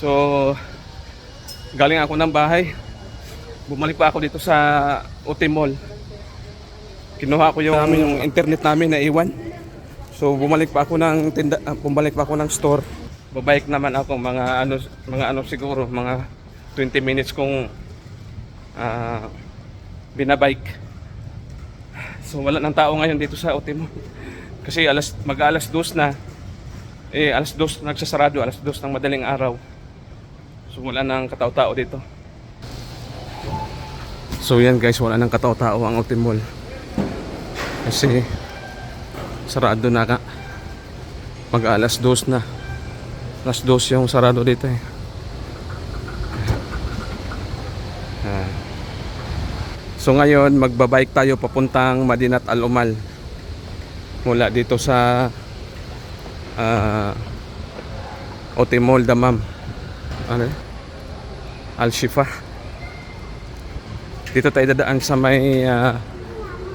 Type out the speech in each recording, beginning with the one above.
So, galing ako ng bahay. Bumalik pa ako dito sa OT Mall. Kinuha ko yung, yung internet namin na iwan. So, bumalik pa ako ng tinda, ah, bumalik pa ako ng store. Babalik naman ako mga ano mga ano siguro mga 20 minutes kung ah, binabike. So wala nang tao ngayon dito sa OT Mall. Kasi alas mag alas dos na eh alas dos nagsasarado alas dos ng madaling araw. So wala nang katao-tao dito. So yan guys, wala nang katao-tao ang OT Mall. Kasi sarado na ka. Mag alas dos na. Alas dos yung sarado dito eh. Ah. So ngayon magbabike tayo papuntang Madinat Al Umal. Mula dito sa uh, OT Mall Damam. Ano? Al Shifa. Dito tayo dadaan sa may ah,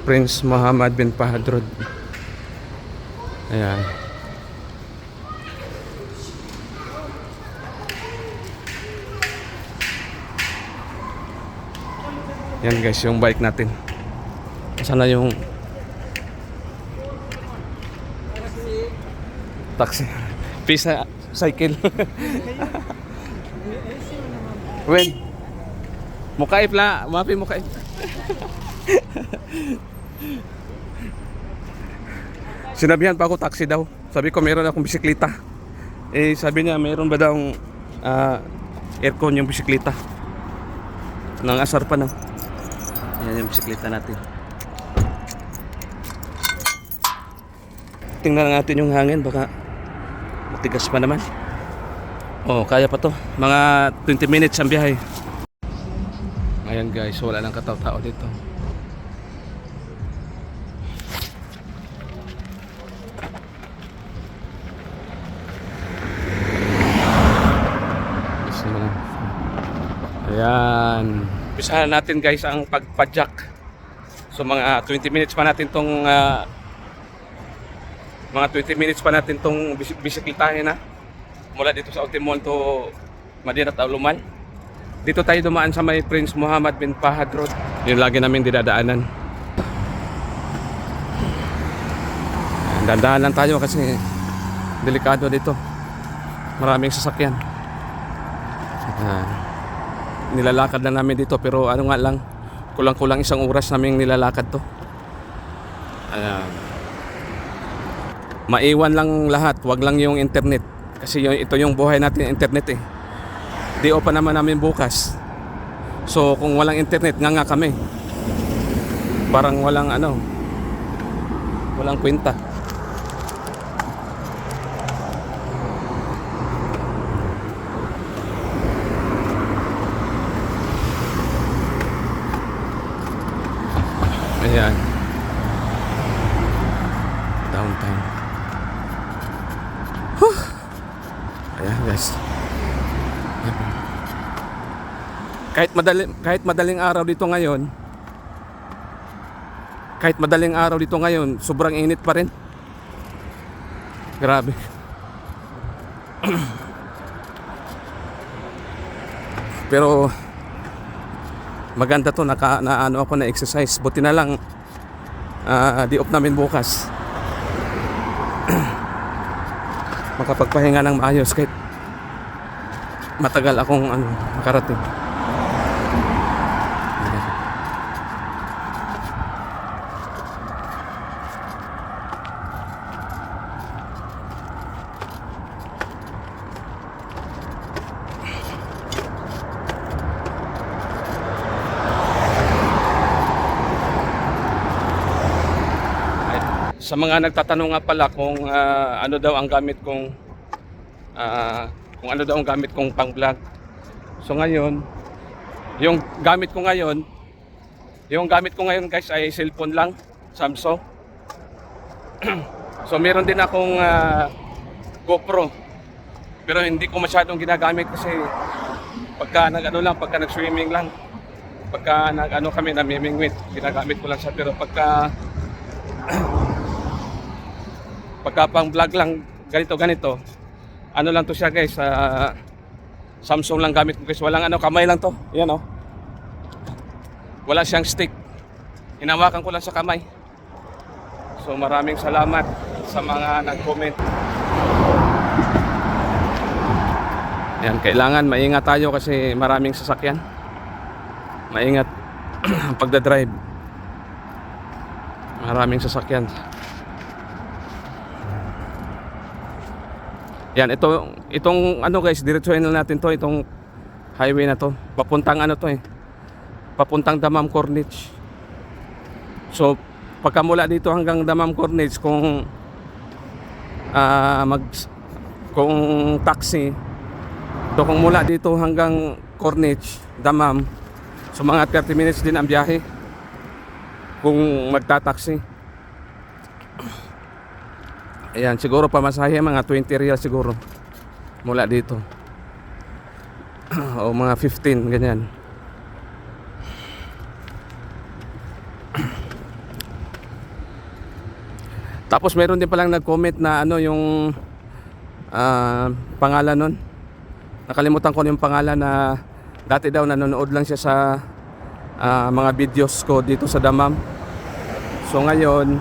Prince Muhammad bin Fahad Road. Ayan. Yan guys, yung bike natin. Sana yung taxi. Pisa cycle. Wen. Mukaip la, mapi mukaip. Sinabihan pa ako taxi daw. Sabi ko meron akong bisikleta. Eh sabi niya meron ba daw ah, aircon yung bisikleta. Nangasar pa na. Yan yung bisikleta natin. Tingnan natin yung hangin baka matigas pa naman. Oh, kaya pa to. Mga 20 minutes ang biyahe. Ayan guys, wala nang kataw-tao dito. Ayan. Bisahan natin guys ang pagpadyak. So mga 20 minutes pa natin tong ah, mga 20 minutes pa natin tong bis- bisikletahin na mula dito sa Otimon to Madinat Aluman. Dito tayo dumaan sa may Prince Muhammad bin Fahad Road. Yung lagi namin dinadaanan. Dandahan lang tayo kasi delikado dito. Maraming sasakyan. Ah, nilalakad na namin dito pero ano nga lang kulang-kulang isang oras namin nilalakad to. Ayan. Maiwan lang lahat, wag lang yung internet. Kasi yung, ito yung buhay natin, internet eh. DO pa naman namin bukas. So kung walang internet, nga nga kami. Parang walang ano, walang kwenta. Ayan. Downtown. Huh. Ayan guys. Madaling kahit madaling araw dito ngayon, kahit madaling araw dito ngayon, sobrang init pa rin. Grabe. Pero maganda to naka na ano ako na exercise buti na lang ah, di off namin bukas makapagpahinga ng maayos kahit matagal akong ano makarating Ayan. Sa mga nagtatanong nga pala kung ah, ano daw ang gamit kong ah, kung ano daw ang gamit kong pang-vlog. So ngayon, yung gamit ko ngayon, yung gamit ko ngayon guys ay cellphone lang, Samsung. so meron din akong ah, GoPro. Pero hindi ko masyadong ginagamit kasi pagka nag ano lang, pagka nag-swimming lang, pagka nag ano kami namimingwit, ginagamit ko lang siya pero pagka pagka pang vlog lang ganito ganito ano lang to siya guys ah, Samsung lang gamit ko guys. Walang ano, kamay lang to. Yan oh. Wala siyang stick. Hinawakan ko lang sa kamay. So maraming salamat sa mga nag-comment. Yan, kailangan maingat tayo kasi maraming sasakyan. Maingat pagdadrive. Maraming sasakyan. Yan, ito itong ano guys, diretsuhin na natin to, itong highway na to. Papuntang ano to eh. Papuntang Damam Corniche. So, pagka mula dito hanggang Damam Corniche kung ah mag kung taxi So kung mula dito hanggang Corniche, Damam, so mga 30 minutes din ang biyahe kung magta-taxi. Ayan, siguro pamasahe mga 20 real siguro mula dito. o mga 15 ganyan. Tapos meron din palang nag-comment na ano yung ah, pangalan nun. Nakalimutan ko yung pangalan na dati daw nanonood lang siya sa ah, mga videos ko dito sa Damam. So ngayon,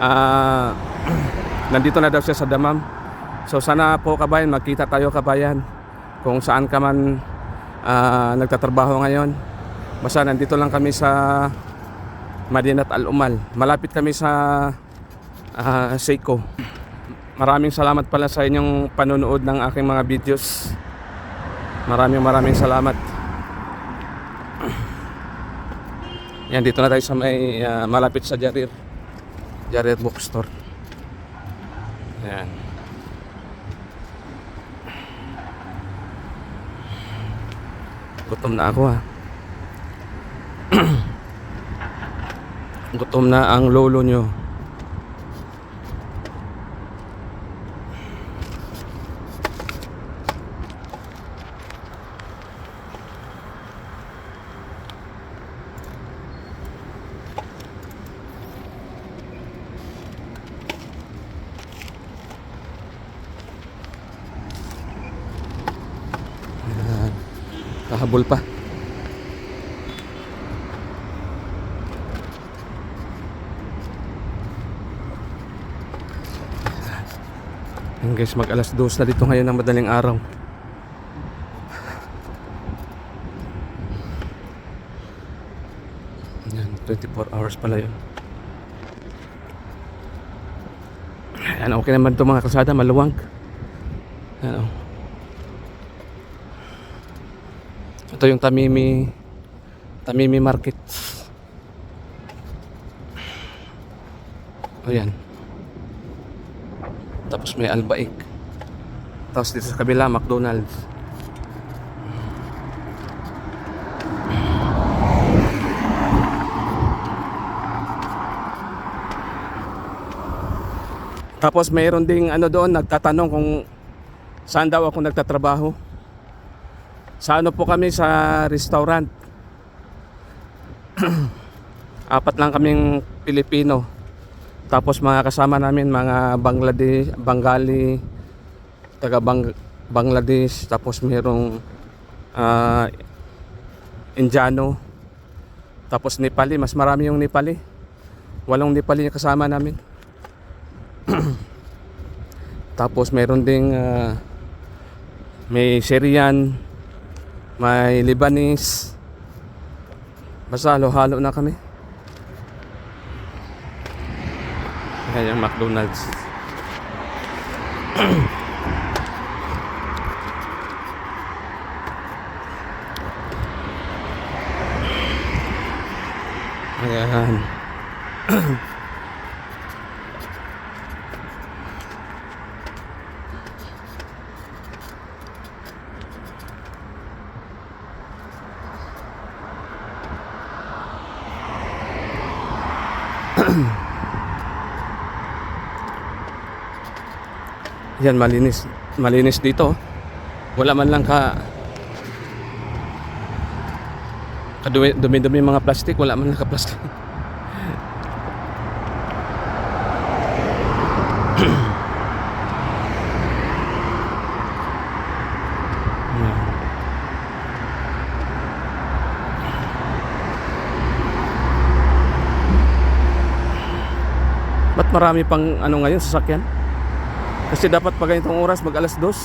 ah, nandito na daw siya sa Damam. So sana po kabayan, magkita tayo kabayan kung saan ka man ah, nagtatrabaho ngayon. Basta nandito lang kami sa Madinat Al-Umal. Malapit kami sa ah, Seiko. Maraming salamat pala sa inyong panonood ng aking mga videos. Maraming maraming salamat. Yan, dito na tayo sa may ah, malapit sa Jarir. Jarir Bookstore. Yan. Gutom na ako ah. Gutom na ang lolo nyo. Kahabol pa. Yan guys, mag alas 2 na dito ngayon ng madaling araw. Yan, 24 hours pala yun. Yan, okay naman ito mga kasada, maluwag. Yan, oh. Ito yung Tamimi Tamimi Market. Ayan. Tapos may Albaik. Tapos dito sa kabila, McDonald's. Tapos mayroon ding ano doon, nagtatanong kung saan daw ako nagtatrabaho. Sa ano po kami sa restaurant. Apat lang kaming Pilipino. Tapos mga kasama namin mga Bangladesh, Bengali, taga Bang Bangladesh, tapos mayroong ah, Indiano. Tapos Nepali, mas marami yung Nepali. Walong Nepali yung kasama namin. tapos mayroon ding ah, may Syrian, may Lebanese. Basta halo-halo na kami. Ayan yung McDonald's. Yan malinis, malinis dito. Wala man lang ka kadumi-dumi mga plastic, wala man lang ka plastic. Ba't marami pang ano ngayon sasakyan? Kasi dapat pag ganitong oras mag alas dos.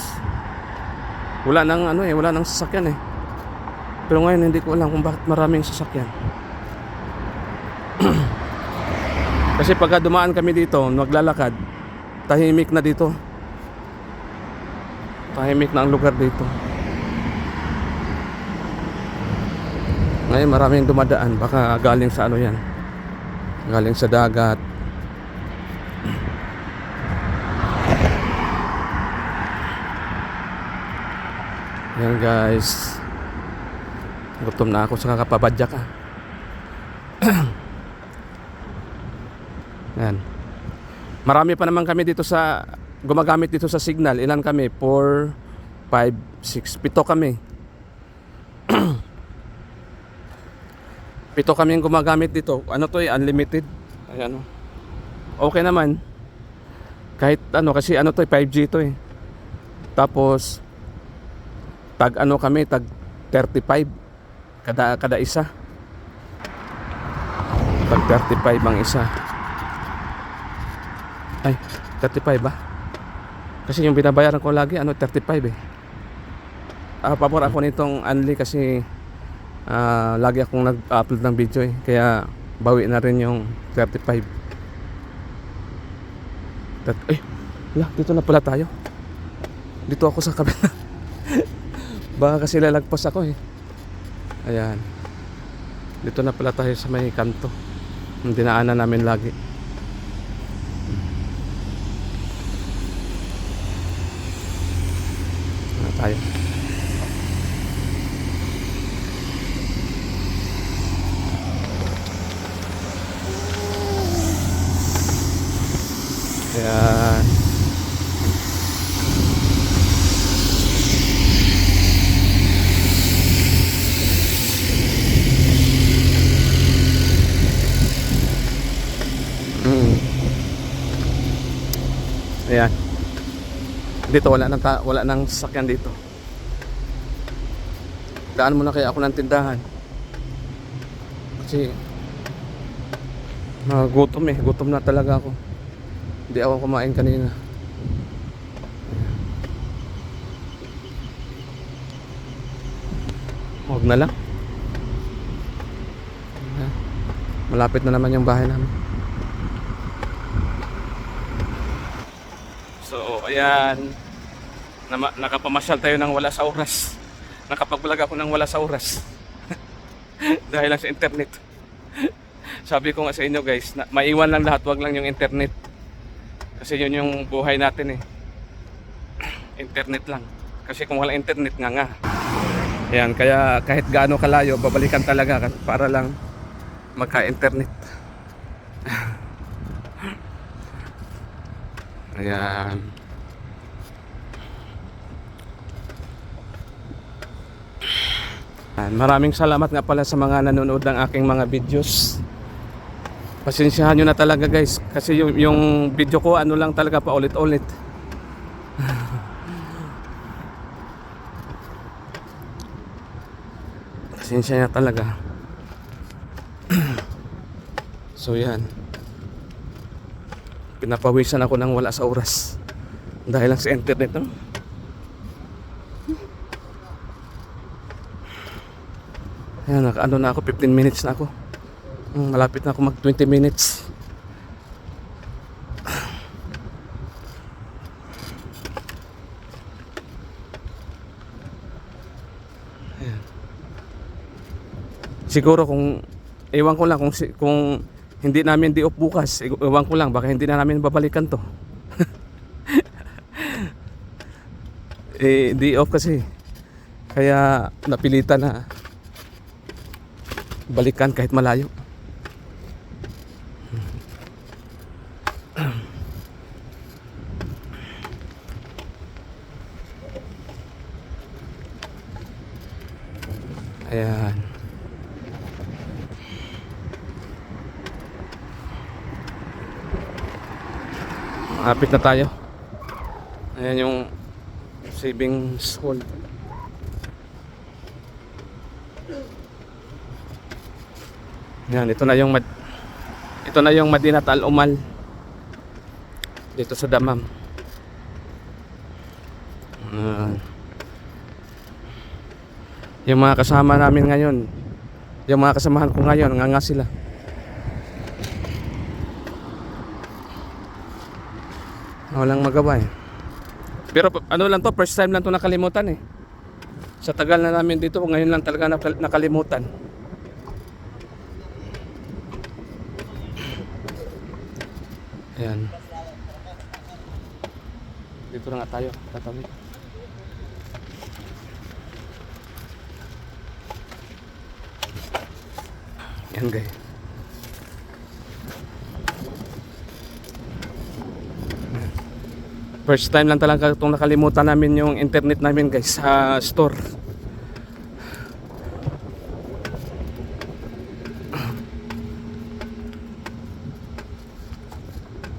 Wala nang ano eh, wala nang sasakyan eh. Pero ngayon hindi ko alam kung bakit maraming sasakyan. Kasi pagka dumaan kami dito, naglalakad, tahimik na dito. Tahimik na ang lugar dito. Ngayon maraming dumadaan, baka galing sa ano yan. Galing sa dagat. Yan guys. Gutom na ako sa kakapabadyak ah. Yan. Marami pa naman kami dito sa gumagamit dito sa signal. Ilan kami? 4 5 6 pito kami. pito kami yung gumagamit dito. Ano to eh, unlimited. Ayan oh. Okay naman. Kahit ano kasi ano to eh, 5G to eh. Tapos tag ano kami, tag 35 kada kada isa. Tag 35 ang isa. Ay, 35 ba? Kasi yung binabayaran ko lagi, ano, 35 eh. Ah, pabor ako nitong Unli kasi ah, lagi akong nag-upload ng video eh. Kaya bawi na rin yung 35. Tat eh, lah, dito na pala tayo. Dito ako sa kabila. Baka kasi lalagpas ako eh. Ayan. Dito na pala tayo sa may kanto. Yung dinaanan namin lagi. na tayo. Ayan. Mm. Ayan. Dito wala nang wala nang sasakyan dito. Daan muna kaya ako ng tindahan. Kasi nagutom eh, gutom na talaga ako. Hindi ako kumain kanina. Huwag na lang. Malapit na naman yung bahay namin. So, ayan. Nama, nakapamasyal tayo ng wala sa oras. Nakapag-vlog ako ng wala sa oras. Dahil lang sa internet. Sabi ko nga sa inyo guys, na, maiwan lang lahat, wag lang yung internet. Kasi yun yung buhay natin eh. internet lang. Kasi kung wala internet nga nga. Ayan, kaya kahit gaano kalayo, babalikan talaga para lang magka-internet. Ayan. Maraming salamat nga pala sa mga nanonood ng aking mga videos. Pasensyahan nyo na talaga guys. Kasi yung, yung video ko ano lang talaga pa ulit-ulit. Pasensya na talaga. so yan. Pinapawisan ako ng wala sa oras. Dahil lang sa internet no? Ayan, ano na ako, 15 minutes na ako. Hmm, malapit na ako mag 20 minutes. Siguro kung ewan ko lang kung kung hindi namin di off bukas, ewan ko lang baka hindi na namin babalikan to. eh di off kasi. Kaya napilitan na balikan kahit malayo. Ayan. Malapit na tayo. Ayan yung savings hall. Yan, ito na yung Mad ito na yung Madinat Al Umal. dito sa Damam. Ah. yung mga kasama namin ngayon, yung mga kasamahan ko ngayon, nga nga sila. Walang magawa eh. Pero ano lang to, first time lang to nakalimutan eh. Sa tagal na namin dito, ngayon lang talaga nakal- nakalimutan. Ayan. Dito na nga tayo, tatawid. Yan guys. First time lang talaga itong nakalimutan namin yung internet namin guys sa store.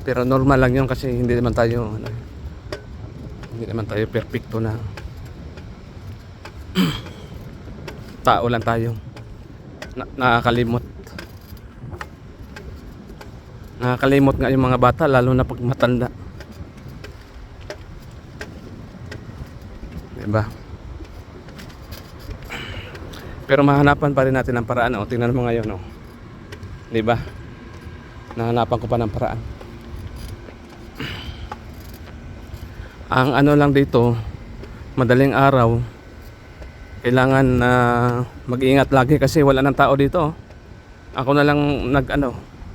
Pero normal lang yun kasi hindi naman tayo ano, hindi naman tayo perfecto na tao lang tayo. Na, nakakalimot. Nakakalimot nga yung mga bata lalo na pag matanda. Diba? Pero mahanapan pa rin natin ang paraan. O tingnan mo ngayon o. Diba? Nahanapan ko pa ng paraan ang ano lang dito madaling araw kailangan na mag-iingat lagi kasi wala nang tao dito. Ako na lang nag ano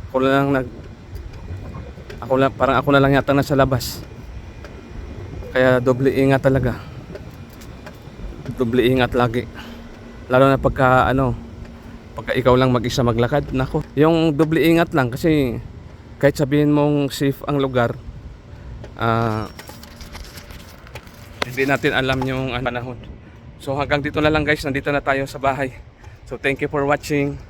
ako na lang nag ako lang parang ako na lang yata nasa labas. Kaya doble ingat talaga. Doble ingat lagi. Lalo na pagka ano pagka ikaw lang mag-isa maglakad nako. Yung doble ingat lang kasi kahit sabihin mong safe ang lugar ah hindi natin alam yung ano, panahon. So hanggang dito na lang guys, nandito na tayo sa bahay. So thank you for watching.